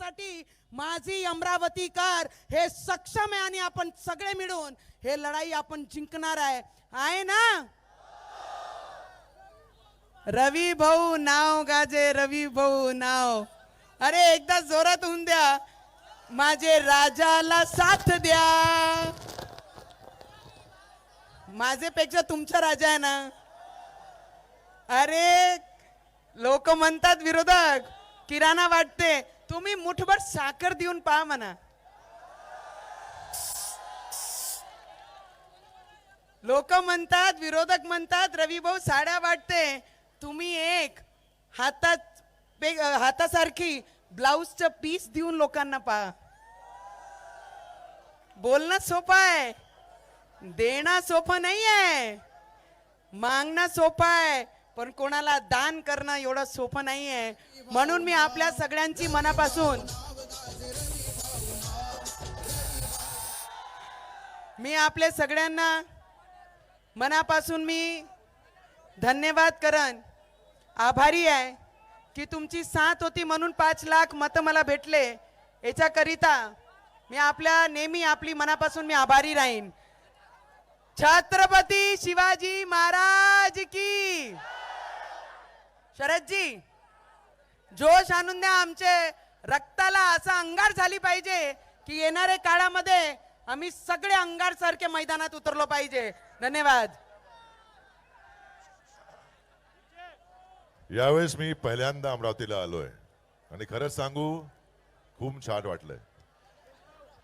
करण्यासाठी माझी अमरावतीकर हे सक्षम आहे आणि आपण सगळे मिळून हे लढाई आपण जिंकणार आहे. आहे ना? रवी भाऊ नाव गाजे रवी भाऊ नाव. अरे एकदा जोरात होऊन द्या. माझे राजाला साथ द्या. माझे पेक्षा तुमचा राजा आहे ना? अरे लोक म्हणतात विरोधक किराणा वाटते. तुम्ही मुठभर साखर देऊन पहा म्हणा. लोक म्हणतात विरोधक म्हणतात रवी भाऊ साड्या वाटते. तुम्ही एक हातात पे- हातासारखी ब्लाऊजचं पीस देऊन लोकांना पहा. बोलणं सोपं आहे. देणं सोपं नाही आहे मागणं सोपं आहे. पण कोणाला दान करणं एवढं सोपं नाही आहे म्हणून मी आपल्या सगळ्यांची मनापासून मी आपल्या सगळ्यांना मनापासून मी धन्यवाद करन आभारी आहे की तुमची साथ होती म्हणून पाच लाख मतं मला भेटले. याच्याकरिता मी आपल्या नेहमी आपली मनापासून मी आभारी राहीन. छत्रपती शिवाजी महाराज की! शरदजी जोश आणून द्या आमचे. रक्ताला असा अंगार झाली पाहिजे की येणाऱ्या काळामध्ये आम्ही सगळे अंगार सारखे मैदानात उतरलो पाहिजे. धन्यवाद. यावेळेस मी पहिल्यांदा अमरावतीला आलोय. आणि खरंच सांगू खूप छान वाटलंय.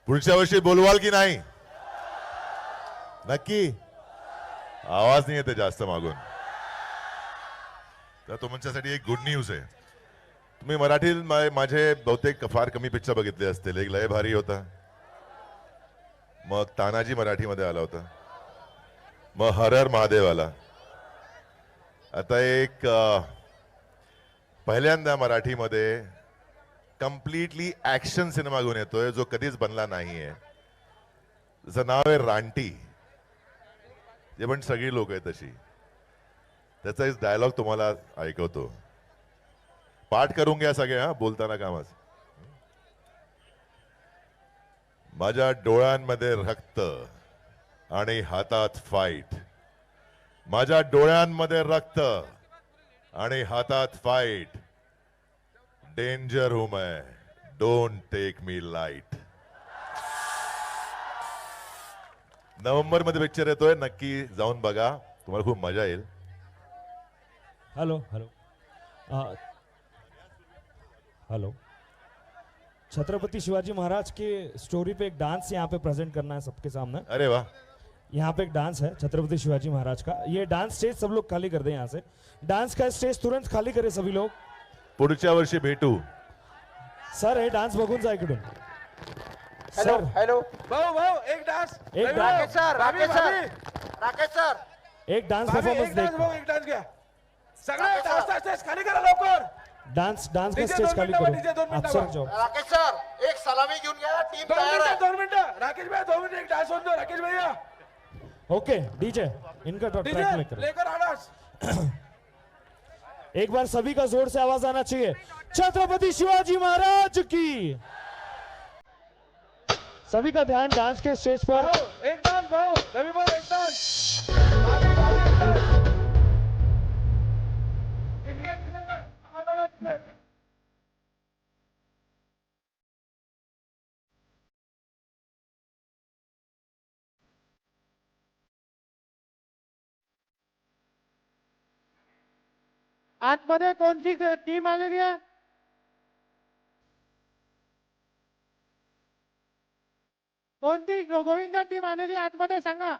पुढच्या वर्षी बोलवाल की नाही? नक्की. आवाज नाही येते जास्त मागून. तर तुमच्यासाठी एक गुड न्यूज आहे. तुम्ही मराठीत माझे बहुतेक फार कमी पिक्चर बघितले असतील. एक लय भारी होता. मग तानाजी मराठीमध्ये आला होता. मग हरर महादेव आला आता एक पहिल्यांदा मराठीमध्ये कम्प्लिटली ऍक्शन सिनेमा घेऊन येतोय जो कधीच बनला नाहीये. जसं नाव आहे रानटी. जे पण सगळी लोक आहेत तशी. त्याचा एक डायलॉग तुम्हाला ऐकवतो. पाठ करून घ्या सगळे हा बोलताना कामाच. माझ्या डोळ्यांमध्ये रक्त आणि हातात फाईट माझ्या डोळ्यांमध्ये रक्त आणि हातात फाईट डेंजर हूं आहे डोंट टेक मी लाइट नोव्हेंबरमध्ये पिक्चर येतोय नक्की जाऊन बघा. तुम्हाला खूप मजा येईल. Hello hello hello Chhatrapati Shivaji Maharaj के स्टोरी पे एक डांस यहाँ पे प्रेजेंट करना है सबके सामने। अरे वा यहाँ पे एक डांस है छत्रपति शिवाजी महाराज का। ये डांस स्टेज सब लोग खाली कर दें यहाँ से। डांस का स्टेज तुरंत खाली करें सभी लोग। पुढच्या वर्षी भेटू। सर हे डान्स बघून जा इकडून। हॅलो सर हॅलो भाऊ भाऊ एक डान्स एक डान्स. भाऊ, sir, Rakesh sir. Rakesh sir एक डान्स भाभी, परफॉर्मन्स एक डान्स देख। भाऊ एक डान्स घ्या. सगळे डान्सचा स्टेज खाली करा लवकर. डान्स डान्स का स्टेज खाली करो. राकेश सर एक सलामी घेऊन घ्या टीम दोन तयार आहे. दोन मिनिटं. राकेश भाई दोन मिनिटं एक डान्स होऊन दो राकेश भैया. ओके डीजे इनका ट्रैक लेकर आ डान्स एक बार सभी का जोर से आवाज आना चाहिए। छत्रपति शिवाजी महाराज की। सभी का ध्यान डांस के स्टेज पर। एक डान्स भाऊ रवी भाऊ एक डान्स आतमध्ये कोणती टीम आलेली आहे? कोणती गोविंद टीम आलेली आतमध्ये सांगा.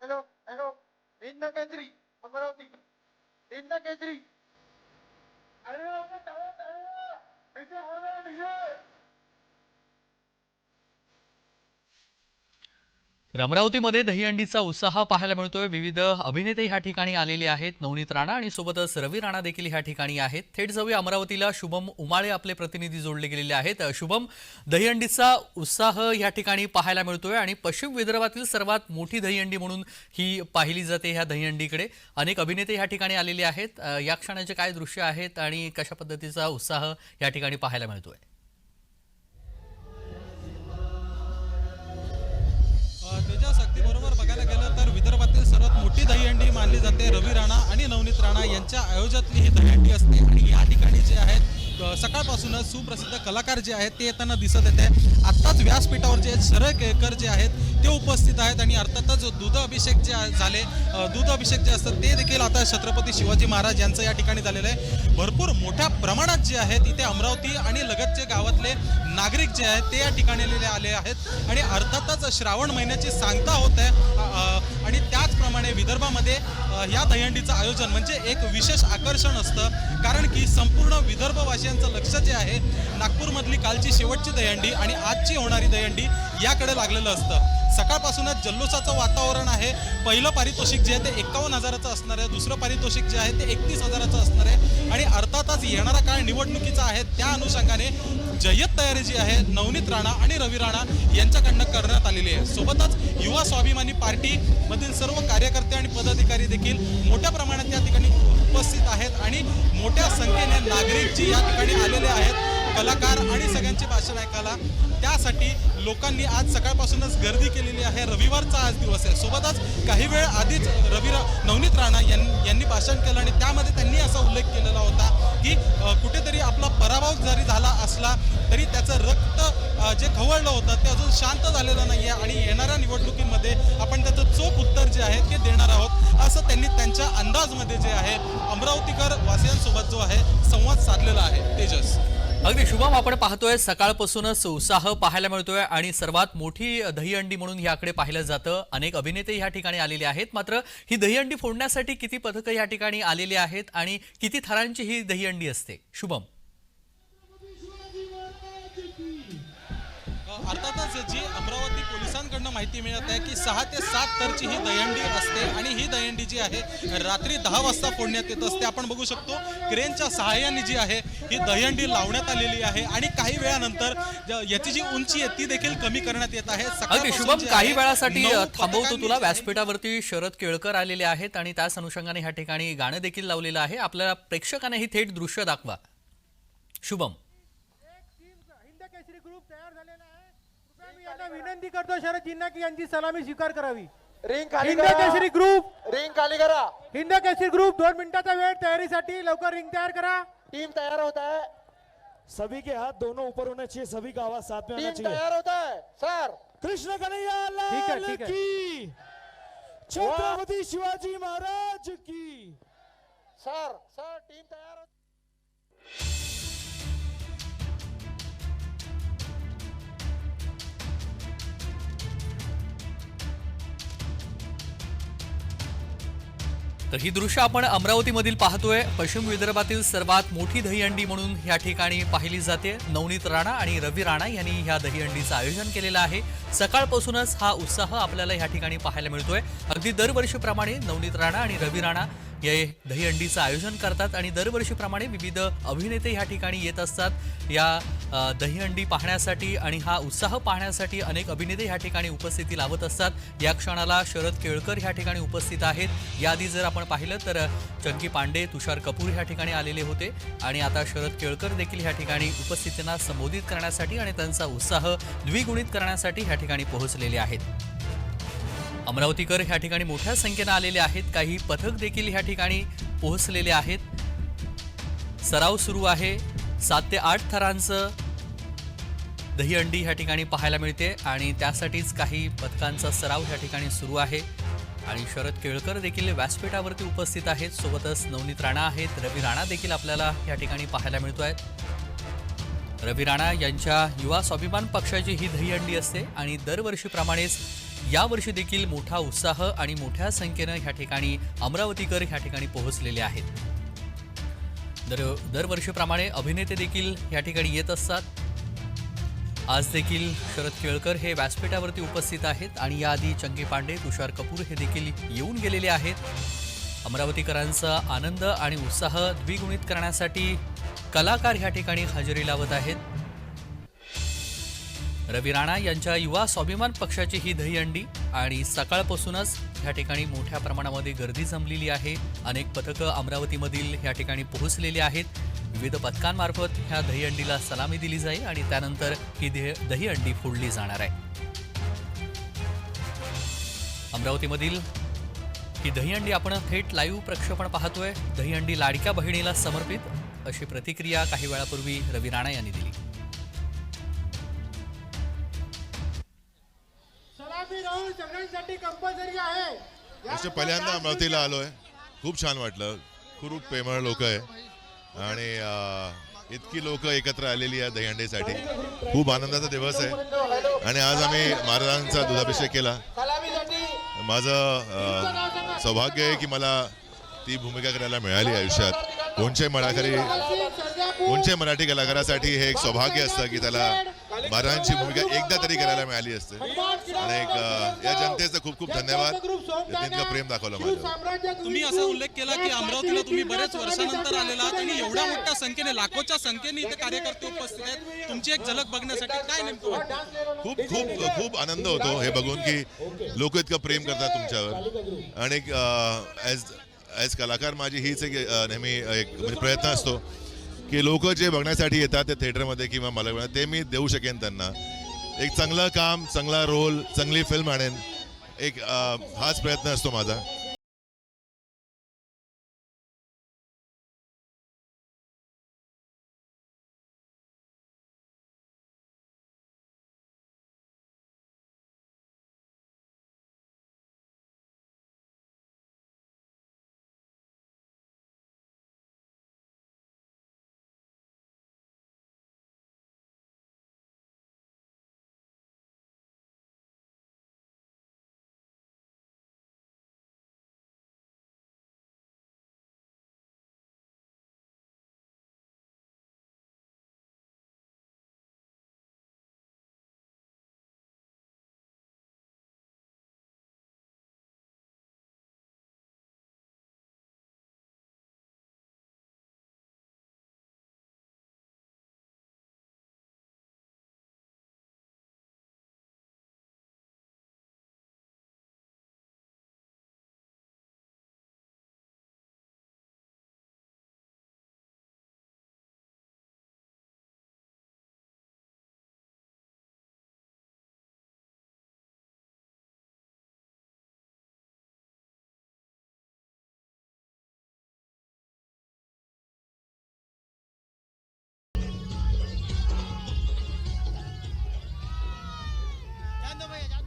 हॅलो हॅलो भिन्न केंद्री अमरावती. তিনটা কেজি। আরে তবে তবে হবে अमरावतीमध्ये दहीहंडीचा उत्साह पाहायला मिळतोय. विविध अभिनेते ह्या ठिकाणी आलेले आहेत. नवनीत राणा आणि सोबतच रवी राणा देखील ह्या ठिकाणी आहेत. थेट जाऊया अमरावतीला. शुभम उमाळे आपले प्रतिनिधी जोडले गेलेले आहेत. शुभम दहीहंडीचा उत्साह ह्या ठिकाणी पाहायला मिळतोय आणि पश्चिम विदर्भातील सर्वात मोठी दहीहंडी म्हणून ही पाहिली जाते ह्या दहीहंडीकडे. अनेक अभिनेते ह्या ठिकाणी आलेले आहेत. या क्षणाचे काय दृश्य आहेत आणि कशा पद्धतीचा उत्साह या ठिकाणी पाहायला मिळतोय? बरोबर बघायला गेलं तर विदर्भातील सर्वात मोठी दहीहंडी मानली जाते. रवी राणा आणि नवनीत राणा यांच्या आयोजनातली ही दहीहंडी असते. आणि या ठिकाणी जे आहेत सकाळपासूनच सुप्रसिद्ध कलाकार जे आहेत ते येताना दिसत येते आत्ताच व्यासपीठावर जे सरळ केळकर जे आहेत ते उपस्थित आहेत आणि अर्थातच दूध अभिषेक जे झाले दूध अभिषेक जे असतात ते देखील आता छत्रपती शिवाजी महाराज यांचं या ठिकाणी झालेलं आहे. भरपूर मोठ्या प्रमाणात जे आहेत इथे अमरावती आणि लगतचे गावातले नागरिक जे आहेत ते या ठिकाणी आले आहेत. आणि अर्थातच श्रावण महिन्याची सांगता होत आहे. आणि त्याचप्रमाणे विदर्भामध्ये या दहीहंडीचं आयोजन म्हणजे एक विशेष आकर्षण असतं. कारण की संपूर्ण विदर्भवासियांचं लक्ष जे आहे नागपूरमधली कालची शेवटची दहीहंडी आणि आजची होणारी दहीहंडी याकडे लागलेलं असतं. सकाळपासूनच जल्लोषाचं वातावरण आहे. पहिलं पारितोषिक जे आहे ते एकावन्न हजाराचं असणार आहे. दुसरं पारितोषिक जे आहे ते एकतीस हजाराचं असणार आहे. आणि अर्थातच येणारा काळ निवडणुकीचा आहे. त्या अनुषंगाने जय्यत तयारी जी आहे नवनीत राणा आणि रवी राणा यांच्याकडनं करण्यात आलेली आहे. सोबतच युवा स्वाभिमानी पार्टी मधील सर्व कार्यकर्ते आणि पदाधिकारी देखील मोठ्या प्रमाणात या ठिकाणी उपस्थित आहेत आणि मोठ्या संख्येने नागरिक जी या ठिकाणी आलेले आहेत कलाकार आणि सगळ्यांची भाषण ऐकायला त्यासाठी लोकांनी आज सकाळपासूनच गर्दी केलेली आहे. रविवारचा आज दिवस आहे. सोबतच काही वेळ आधीच रवि यांनी भाषण केलं आणि त्यामध्ये त्यांनी असा उल्लेख केलेला होता की कुठेतरी आपला पराभव जरी झाला असला तरी त्याचं रक्त जे खवळलं होतं ते अजून शांत झालेलं नाही आहे आणि येणाऱ्या निवडणुकीमध्ये आपण त्याचं चोख उत्तर जे आहे ते देणार आहोत. असं त्यांनी त्यांच्या अंदाजमध्ये जे आहे अमरावतीकर वासियांसोबत जो आहे संवाद साधलेला आहे. तेजस. अगदी शुभम आपण पाहतोय सकाळपासूनच उत्साह पाहायला मिळतोय आणि सर्वात मोठी दहीहंडी म्हणून याकडे पाहिलं जातं. अनेक अभिनेते या ठिकाणी आलेले आहेत. मात्र ही दहीहंडी फोडण्यासाठी किती पथकं या ठिकाणी आलेली आहेत आणि किती थरांची ही दहीहंडी असते? शुभम. पोलिसांकडनं माहिती मिळत आहे की सहा ते सात तरची ही दहीहंडी असते आणि ही दहीहंडी जी आहे रात्री दहा वाजता फोडण्यात येत असते. आपण बघू शकतो क्रेनच्या सहाय्याने जी आहे ही दहीहंडी लावण्यात आलेली आहे आणि काही वेळानंतर याची जी उंची आहे ती देखील कमी करण्यात येत आहे. शुभम काही वेळासाठी थांबवतो तुला. व्यासपीठावरती शरद केळकर आलेले आहेत आणि त्याच अनुषंगाने ह्या ठिकाणी गाणं देखील लावलेलं आहे. आपल्याला प्रेक्षकांना ही थेट दृश्य दाखवा. शुभम हिंद केसरी ग्रुप तयार झालेला आहे कृपया मी यांना विनंती करतो शरद जिन्ना की यांची सलामी स्वीकार करावी. रिंग खाली हिंद करा. केसरी ग्रुप रिंग खाली करा. हिंद केसरी ग्रुप दोन मिनिटाचा वेळ तयारीसाठी लवकर रिंग तयार करा. टीम तैयार होता है सभी के हाथ दोनों ऊपर होना चाहिए सभी का आवाज साथ में आना टीम चाहिए। तैयार होता है सर. कृष्ण कन्हैया ठीक है, लाल ठीक है। की। छत्रपति शिवाजी महाराज की। सर सर टीम तैयार तर ही दृश्य आपण अमरावतीमधील पाहतोय. पश्चिम विदर्भातील सर्वात मोठी दहीहंडी म्हणून या ठिकाणी पाहिली जाते. नवनीत राणा आणि रवी राणा यांनी ह्या दहीहंडीचं आयोजन केलेलं आहे. सकाळपासूनच हा उत्साह आपल्याला ह्या ठिकाणी पाहायला मिळतोय. अगदी दरवर्षीप्रमाणे नवनीत राणा आणि रवी राणा हे दहीहंडीचं आयोजन करतात आणि दरवर्षीप्रमाणे विविध अभिनेते ह्या ठिकाणी येत असतात. या दहीहंडी पाहण्यासाठी आणि हा उत्साह पाहण्यासाठी अनेक अभिनेते ह्या ठिकाणी उपस्थिती लावत असतात. या क्षणाला शरद केळकर ह्या ठिकाणी उपस्थित आहेत. याआधी जर आपण पाहिलं तर चंकी पांडे तुषार कपूर ह्या ठिकाणी आलेले होते आणि आता शरद केळकर देखील ह्या ठिकाणी उपस्थितींना संबोधित करण्यासाठी आणि त्यांचा उत्साह द्विगुणित करण्यासाठी ह्या ठिकाणी पोहोचलेले आहेत. अमरावतीकर ह्या ठिकाणी मोठ्या संख्येनं आलेले आहेत. काही पथक देखील ह्या ठिकाणी पोहोचलेले आहेत. सराव सुरू आहे. सात ते आठ थरांचं दहीहंडी ह्या ठिकाणी पाहायला मिळते आणि त्यासाठीच काही पथकांचा सराव ह्या ठिकाणी सुरू आहे. आणि शरद केळकर देखील व्यासपीठावरती उपस्थित आहेत. सोबतच नवनीत राणा आहेत. रवी राणा देखील आपल्याला या ठिकाणी पाहायला मिळतो आहेत रवी राणा यांच्या युवा स्वाभिमान पक्षाची ही दहीहंडी असते आणि दरवर्षीप्रमाणेच यावर्षी देखील मोठा उत्साह आणि मोठ्या संख्येनं ह्या ठिकाणी अमरावतीकर ह्या ठिकाणी पोहोचलेले आहेत. दर दरवर्षीप्रमाणे अभिनेते देखील या ठिकाणी येत असतात. आज देखील शरद केळकर हे व्यासपीठावरती उपस्थित आहेत आणि याआधी चंगे पांडे तुषार कपूर हे देखील येऊन गेलेले आहेत. अमरावतीकरांचा आनंद आणि उत्साह द्विगुणित करण्यासाठी कलाकार ह्या ठिकाणी हजेरी लावत आहेत. रवी राणा यांच्या युवा स्वाभिमान पक्षाची ही दहीहंडी आणि सकाळपासूनच ह्या ठिकाणी मोठ्या प्रमाणामध्ये गर्दी जमलेली आहे. अनेक पथकं अमरावतीमधील ह्या ठिकाणी पोहोचलेली आहेत. विविध पथकांमार्फत ह्या दहीहंडीला सलामी दिली जाईल आणि त्यानंतर ही देह दहीहंडी फोडली जाणार आहे. अमरावतीमधील ही दहीहंडी आपण थेट लाईव्ह प्रक्षेपण पाहतोय. दहीहंडी लाडक्या बहिणीला समर्पित अशी प्रतिक्रिया काही वेळापूर्वी रवी राणा यांनी दिली. कंपल्सरी आहे. पहिल्यांदा अमरावतीला आलोय. खूप छान वाटलं. खूप प्रेमळ लोक आहे. आणि इतकी लोक एकत्र आलेली आहे दहीहंडीसाठी. खूप आनंदाचा दिवस आहे. आणि आज आम्ही महाराजांचा दुधाभिषेक केला. माझं सौभाग्य आहे की मला ती भूमिका करायला मिळाली आयुष्यात. कोणत्याही मराठी कोणत्याही मराठी कलाकारासाठी हे एक सौभाग्य असतं की त्याला महाराजांची भूमिका एकदा तरी करायला मिळाली असते. आणि या जनतेचं खूप खूप धन्यवाद. त्यांनी प्रेम दाखवलं माझं तुम्ही असा उल्लेख केला की अमरावतीला तुम्ही बरेच वर्षानंतर आलेला आहात आणि एवढ्या मोठ्या संख्येने लाखोच्या संख्येने इथे कार्यकर्ते उपस्थित आहेत. तुमची एक झलक बघण्यासाठी काय नेमकं खूप खूप खूप आनंद होतो हे बघून की लोक इतकं प्रेम करतात तुमच्यावर. आणि ॲज ॲज कलाकार माझी हीच एक नेहमी एक म्हणजे प्रयत्न असतो की लोक जे बघण्यासाठी येतात ते थिएटरमध्ये किंवा मला ते मी देऊ शकेन त्यांना. एक चांगलं काम चांगला रोल चांगली फिल्म आणेन. एक हाच प्रयत्न असतो माझा. বন্ধ হয়ে যাচ্ছে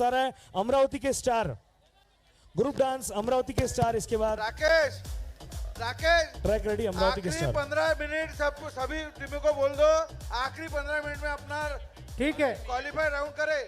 सर है अमरावती के स्टार। ग्रुप डांस अमरावती के स्टार इसके बाद राकेश राकेश ट्रैक रेडी अमरावती के आखिरी स्टार। पंद्रह मिनट सबको सभी टीमों को बोल दो आखिरी पंद्रह मिनट में अपना ठीक है। क्वालिफाई राउंड करे।